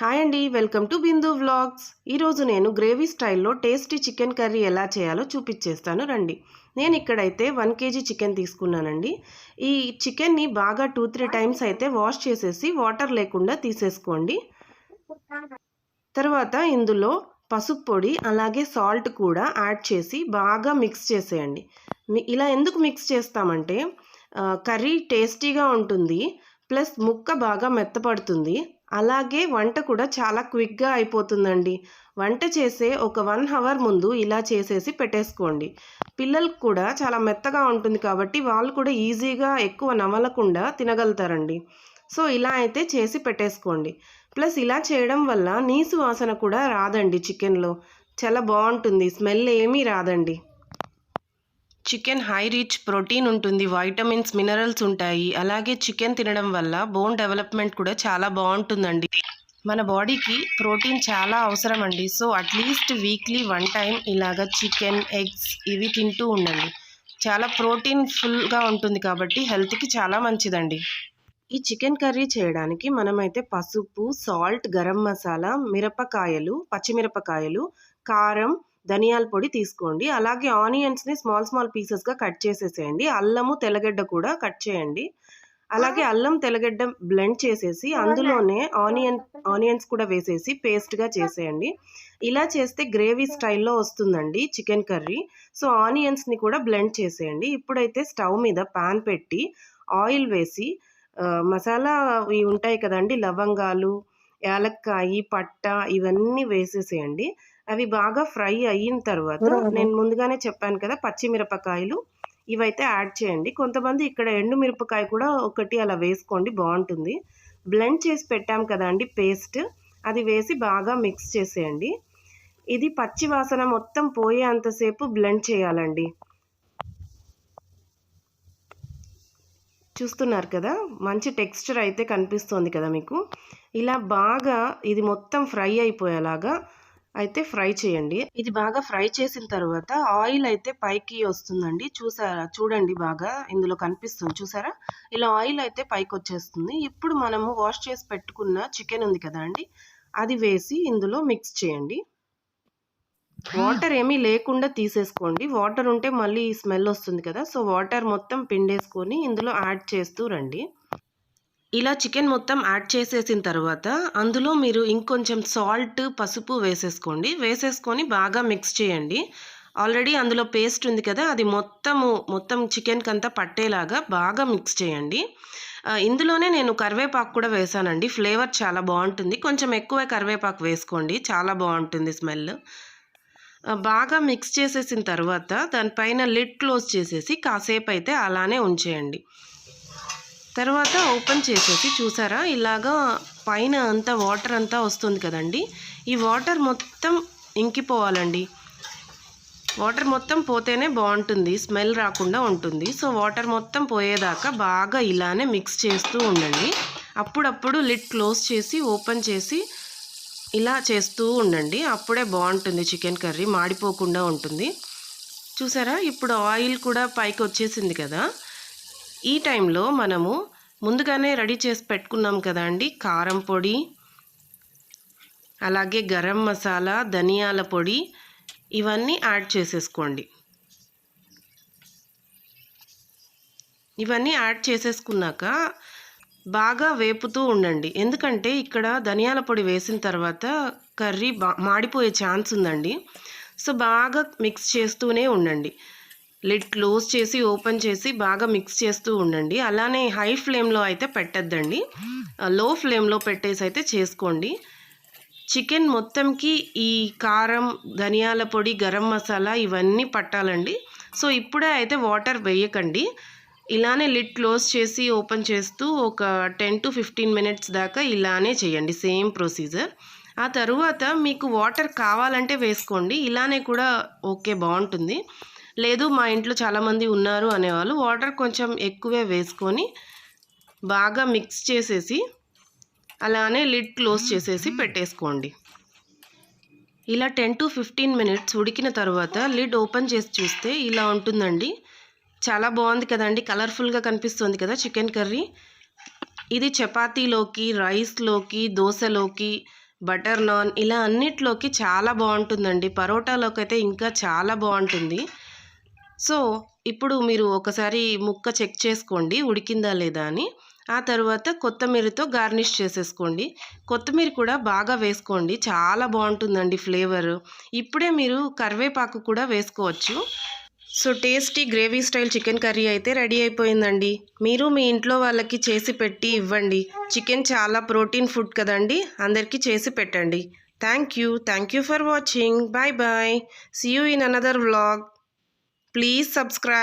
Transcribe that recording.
Hi అండి welcome to Bindu vlogs. ఈరోజు నేను గ్రేవీ స్టైల్లో టేస్టీ చికెన్ కర్రీ ఎలా చేయాలో చూపించేస్తాను రండి. నేను ఇక్కడైతే వన్ కేజీ చికెన్ తీసుకున్నానండి. ఈ చికెన్ని బాగా టూ త్రీ టైమ్స్ అయితే వాష్ చేసేసి వాటర్ లేకుండా తీసేసుకోండి. తర్వాత ఇందులో పసుపు పొడి అలాగే సాల్ట్ కూడా యాడ్ చేసి బాగా మిక్స్ చేసేయండి. ఇలా ఎందుకు మిక్స్ చేస్తామంటే కర్రీ టేస్టీగా ఉంటుంది ప్లస్ ముక్క బాగా మెత్తపడుతుంది. అలాగే వంట కూడా చాలా క్విక్గా అయిపోతుందండి. వంట చేసే ఒక వన్ అవర్ ముందు ఇలా చేసేసి పెట్టేసుకోండి. పిల్లలకు కూడా చాలా మెత్తగా ఉంటుంది కాబట్టి వాళ్ళు కూడా ఈజీగా ఎక్కువ నమలకుండా తినగలుగుతారండి. సో ఇలా అయితే చేసి పెట్టేసుకోండి. ప్లస్ ఇలా చేయడం వల్ల నీసు వాసన కూడా రాదండి చికెన్లో. చాలా బాగుంటుంది. స్మెల్ ఏమీ రాదండి. చికెన్ హై రిచ్ ప్రోటీన్ ఉంటుంది. వైటమిన్స్ మినరల్స్ ఉంటాయి. అలాగే చికెన్ తినడం వల్ల బోన్ డెవలప్మెంట్ కూడా చాలా బాగుంటుందండి. మన బాడీకి ప్రోటీన్ చాలా అవసరం అండి so at least weekly one time ఇలాగ చికెన్ ఎగ్స్ ఇవి తింటూ ఉండండి. చాలా ప్రోటీన్ ఫుల్గా ఉంటుంది కాబట్టి హెల్త్కి చాలా మంచిదండి. ఈ చికెన్ కర్రీ చేయడానికి మనమైతే పసుపు సాల్ట్ గరం మసాలా మిరపకాయలు పచ్చిమిరపకాయలు కారం ధనియాల పొడి తీసుకోండి. అలాగే ఆనియన్స్ని స్మాల్ స్మాల్ పీసెస్గా కట్ చేసేసేయండి. అల్లము తెల్లగడ్డ కూడా కట్ చేయండి. అలాగే అల్లం తెల్లగడ్డ బ్లెండ్ చేసేసి అందులోనే ఆనియన్ ఆనియన్స్ కూడా వేసేసి పేస్ట్గా చేసేయండి. ఇలా చేస్తే గ్రేవీ స్టైల్లో వస్తుందండి చికెన్ కర్రీ. సో ఆనియన్స్ని కూడా బ్లెండ్ చేసేయండి. ఇప్పుడైతే స్టవ్ మీద పాన్ పెట్టి ఆయిల్ వేసి మసాలా ఇవి ఉంటాయి కదండి లవంగాలు యాలక్కాయి పట్ట ఇవన్నీ వేసేసేయండి. అవి బాగా ఫ్రై అయిన తర్వాత నేను ముందుగానే చెప్పాను కదా పచ్చిమిరపకాయలు ఇవైతే యాడ్ చేయండి. కొంతమంది ఇక్కడ ఎండు మిరపకాయ కూడా ఒకటి అలా వేసుకోండి బాగుంటుంది. బ్లెండ్ చేసి పెట్టాం కదండి పేస్ట్. అది వేసి బాగా మిక్స్ చేసేయండి. ఇది పచ్చి వాసన మొత్తం పోయేంతసేపు బ్లెండ్ చేయాలండి. చూస్తున్నారు కదా మంచి టెక్స్చర్ అయితే కనిపిస్తుంది కదా మీకు. ఇలా బాగా ఇది మొత్తం ఫ్రై అయిపోయేలాగా అయితే ఫ్రై చేయండి. ఇది బాగా ఫ్రై చేసిన తర్వాత ఆయిల్ అయితే పైకి వస్తుందండి. చూసారా? చూడండి బాగా ఇందులో కనిపిస్తుంది. చూసారా? ఇలా ఆయిల్ అయితే పైకి వచ్చేస్తుంది. ఇప్పుడు మనము వాష్ చేసి పెట్టుకున్న చికెన్ ఉంది కదా అండి అది వేసి ఇందులో మిక్స్ చేయండి. వాటర్ ఏమీ లేకుండా తీసేసుకోండి. వాటర్ ఉంటే మళ్ళీ స్మెల్ వస్తుంది కదా సో వాటర్ మొత్తం పిండేసుకొని ఇందులో యాడ్ చేస్తూ రండి. ఇలా చికెన్ మొత్తం యాడ్ చేసేసిన తర్వాత అందులో మీరు ఇంకొంచెం సాల్ట్ పసుపు వేసేసుకోండి. వేసేసుకొని బాగా మిక్స్ చేయండి. ఆల్రెడీ అందులో పేస్ట్ ఉంది కదా అది మొత్తము మొత్తం చికెన్కి అంతా పట్టేలాగా బాగా మిక్స్ చేయండి. ఇందులోనే నేను కరివేపాకు కూడా వేసానండి. ఫ్లేవర్ చాలా బాగుంటుంది. కొంచెం ఎక్కువ కరివేపాకు వేసుకోండి. చాలా బాగుంటుంది స్మెల్. బాగా మిక్స్ చేసేసిన తర్వాత దానిపైన లిడ్ క్లోజ్ చేసేసి కాసేపు అయితే అలానే ఉంచేయండి. తర్వాత ఓపెన్ చేసేసి చూసారా? ఇలాగా పైన అంతా వాటర్ అంతా వస్తుంది కదండి. ఈ వాటర్ మొత్తం ఇంకిపోవాలండి. వాటర్ మొత్తం పోతేనే బాగుంటుంది. స్మెల్ రాకుండా ఉంటుంది. సో వాటర్ మొత్తం పోయేదాకా బాగా ఇలానే మిక్స్ చేస్తూ ఉండండి. అప్పుడప్పుడు లిడ్ క్లోజ్ చేసి ఓపెన్ చేసి ఇలా చేస్తూ ఉండండి. అప్పుడే బాగుంటుంది. చికెన్ కర్రీ మాడిపోకుండా ఉంటుంది. చూసారా? ఇప్పుడు ఆయిల్ కూడా పైకి వచ్చేసింది కదా. ఈ టైంలో మనము ముందుగానే రెడీ చేసి పెట్టుకున్నాం కదా అండి. కారం పొడి అలాగే గరం మసాలా ధనియాల పొడి ఇవన్నీ యాడ్ చేసేసుకోండి. ఇవన్నీ యాడ్ చేసేసుకున్నాక బాగా వేపుతూ ఉండండి. ఎందుకంటే ఇక్కడ ధనియాల పొడి వేసిన తర్వాత కర్రీ బా మాడిపోయే ఛాన్స్ ఉందండి. సో బాగా మిక్స్ చేస్తూనే ఉండండి. లిడ్ క్లోజ్ చేసి ఓపెన్ చేసి బాగా మిక్స్ చేస్తూ ఉండండి. అలానే హై ఫ్లేమ్లో అయితే పెట్టద్దండి. లో ఫ్లేమ్లో పెట్టేసి అయితే చేసుకోండి. చికెన్ మొత్తంకి ఈ కారం ధనియాల పొడి గరం మసాలా ఇవన్నీ పట్టాలండి. సో ఇప్పుడే అయితే వాటర్ వేయకండి. ఇలానే లిడ్ క్లోజ్ చేసి ఓపెన్ చేస్తూ ఒక టెన్ టు ఫిఫ్టీన్ మినిట్స్ దాకా ఇలానే చేయండి సేమ్ ప్రొసీజర్. ఆ తరువాత మీకు వాటర్ కావాలంటే వేసుకోండి ఇలానే కూడా ఓకే బాగుంటుంది. లేదు మా ఇంట్లో చాలామంది ఉన్నారు అనేవాళ్ళు వాటర్ కొంచెం ఎక్కువే వేసుకొని బాగా మిక్స్ చేసేసి అలానే లిడ్ క్లోజ్ చేసేసి పెట్టేసుకోండి. ఇలా టెన్ టు ఫిఫ్టీన్ మినిట్స్ ఉడికిన తర్వాత లిడ్ ఓపెన్ చేసి చూస్తే ఇలా ఉంటుందండి. చాలా బాగుంది కదండి. కలర్ఫుల్గా కనిపిస్తుంది కదా చికెన్ కర్రీ. ఇది చపాతీలోకి రైస్లోకి దోశలోకి బటర్ నాన్ ఇలా అన్నిట్లోకి చాలా బాగుంటుందండి. పరోటాలోకి అయితే ఇంకా చాలా బాగుంటుంది. సో ఇప్పుడు మీరు ఒకసారి ముక్క చెక్ చేసుకోండి ఉడికిందా లేదా అని. ఆ తర్వాత కొత్తిమీరతో గార్నిష్ చేసేసుకోండి. కొత్తిమీర కూడా బాగా వేసుకోండి. చాలా బాగుంటుందండి ఫ్లేవర్. ఇప్పుడే మీరు కరివేపాకు కూడా వేసుకోవచ్చు. So tasty gravy style chicken curry అయితే రెడీ అయిపోయిందండి. మీరు మీ ఇంట్లో వాళ్ళకి చేసి పెట్టి ఇవ్వండి. చికెన్ చాలా ప్రోటీన్ ఫుడ్ కదండి. అందరికీ చేసి పెట్టండి. Thank you. Thank you for watching. Bye bye. See you in another vlog please subscribe